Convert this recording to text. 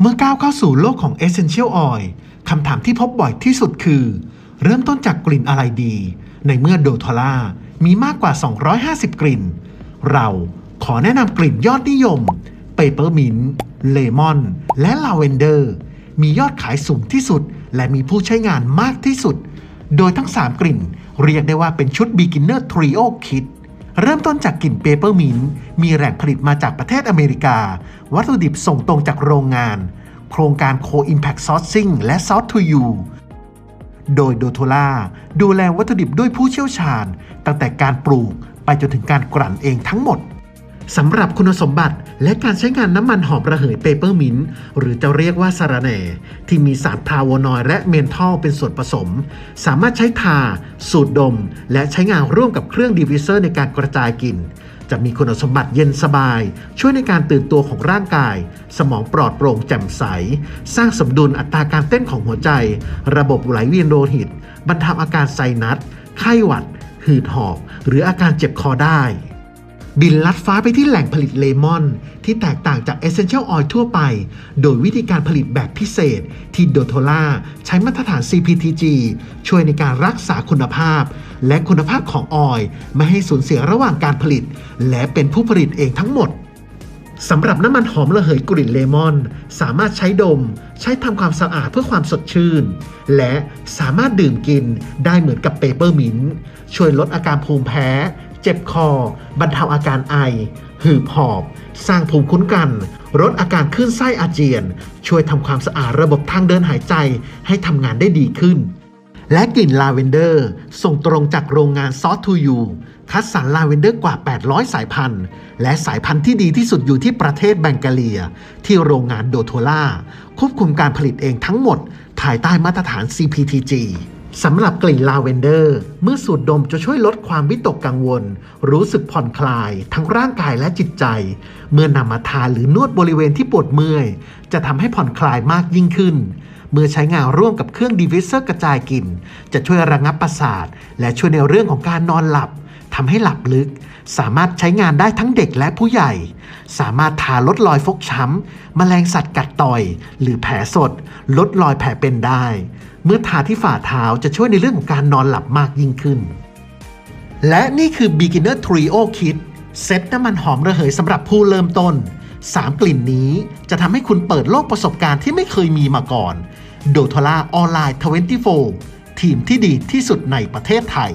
เมื่อก้าวเข้าสู่โลกของ Essential Oil คำถามที่พบบ่อยที่สุดคือ เริ่มต้นจากกลิ่นอะไรดี ในเมื่อโดทอล่ามีมากกว่า 250 กลิ่น เราขอแนะนำกลิ่นยอดนิยม เปเปอร์มินต์เลมอน และลาเวนเดอร์ มียอดขายสูงที่สุด และมีผู้ใช้งานมากที่สุด โดยทั้ง 3 กลิ่น เรียกได้ว่าเป็นชุด Beginner Trio Kit เริ่มต้นจากกลิ่นเปเปอร์มินต์มีแหล่งผลิตมาจากประเทศอเมริกา วัตถุดิบส่งตรงจากโรงงาน โครงการ Co-Impact Sourcing และ Source to You โดยโดโทล่าดูแลวัตถุดิบด้วยผู้เชี่ยวชาญ ตั้งแต่การปลูกไปจนถึงการกลั่นเองทั้งหมด สำหรับคุณสมบัติและการใช้งานน้ำมันหอมระเหยเปเปอร์มินต์หรือจะเรียกว่าสารแหน่ ที่มีสารพราวานอยและเมนทอลเป็นส่วนผสม สามารถใช้ทา สูดดม และใช้งานร่วมกับเครื่องดีฟิเซอร์ในการกระจายกลิ่นจะมีคุณสมบัติเย็นสบาย ช่วยในการตื่นตัวของร่างกาย สมองปลอดโปร่งแจ่มใส สร้างสมดุลอัตราการเต้นของหัวใจ ระบบไหลเวียนโลหิต บรรเทาอาการไซนัส ไข้หวัด หืดหอบ หรืออาการเจ็บคอได้ บินลัดฟ้าไปที่แหล่งผลิตเลมอน ที่แตกต่างจาก Essential Oil ทั่วไป โดยวิธีการผลิตแบบพิเศษ ที่โดโทล่าใช้มาตรฐาน CPTG ช่วยในการรักษาคุณภาพ และคุณภาพของออยล์ไม่ให้สูญเสียระหว่างการผลิต และเป็นผู้ผลิตเองทั้งหมดสำหรับน้ำมันหอมระเหยกลิ่นเลมอน สามารถใช้ดม ใช้ทำความสะอาดเพื่อความสดชื่น และสามารถดื่มกินได้เหมือนกับเปเปอร์มินช่วยลดอาการภูมิแพ้ เจ็บคอ บรรเทาอาการไอ หืบหอบ สร้างภูมิคุ้มกัน ลดอาการคลื่นไส้อาเจียน ช่วยทำความสะอาดระบบทางเดินหายใจให้ทำงานได้ดีขึ้น และกลิ่นลาเวนเดอร์ ส่งตรงจากโรงงานซอสทูยูคัดสรรลาเวนเดอร์กว่า 800 สายพันธุ์ และสายพันธุ์ที่ดีที่สุดอยู่ที่ประเทศแบงกาเลีย ที่โรงงานโดโทล่าควบคุมการผลิตเองทั้งหมด ภายใต้มาตรฐาน CPTG สำหรับกลิ่นลาเวนเดอร์ เมื่อสูดดมจะช่วยลดความวิตกกังวล รู้สึกผ่อนคลาย ทั้งร่างกายและจิตใจ เมื่อนำมาทาหรือนวดบริเวณที่ปวดเมื่อย จะทำให้ผ่อนคลายมากยิ่งขึ้น เมื่อใช้งานร่วมกับเครื่องดีฟิเซอร์กระจายกลิ่น จะช่วยระงับประสาท และช่วยในเรื่องของการนอนหลับทำให้หลับลึก สามารถใช้งานได้ทั้งเด็กและผู้ใหญ่ สามารถทาลดรอยฟกช้ำแมลงสัตว์กัดต่อย หรือแผลสด ลดรอยแผลเป็นได้ เมื่อทาที่ฝ่าเท้าจะช่วยในเรื่องของการนอนหลับมากยิ่งขึ้น และนี่คือ Beginner Trio Kit เซ็ตน้ำมันหอมระเหยสำหรับผู้เริ่มต้น 3 กลิ่นนี้จะทำให้คุณเปิดโลกประสบการณ์ที่ไม่เคยมีมาก่อน โดทล่าออนไลน์ 24 ทีมที่ดีที่สุดในประเทศไทย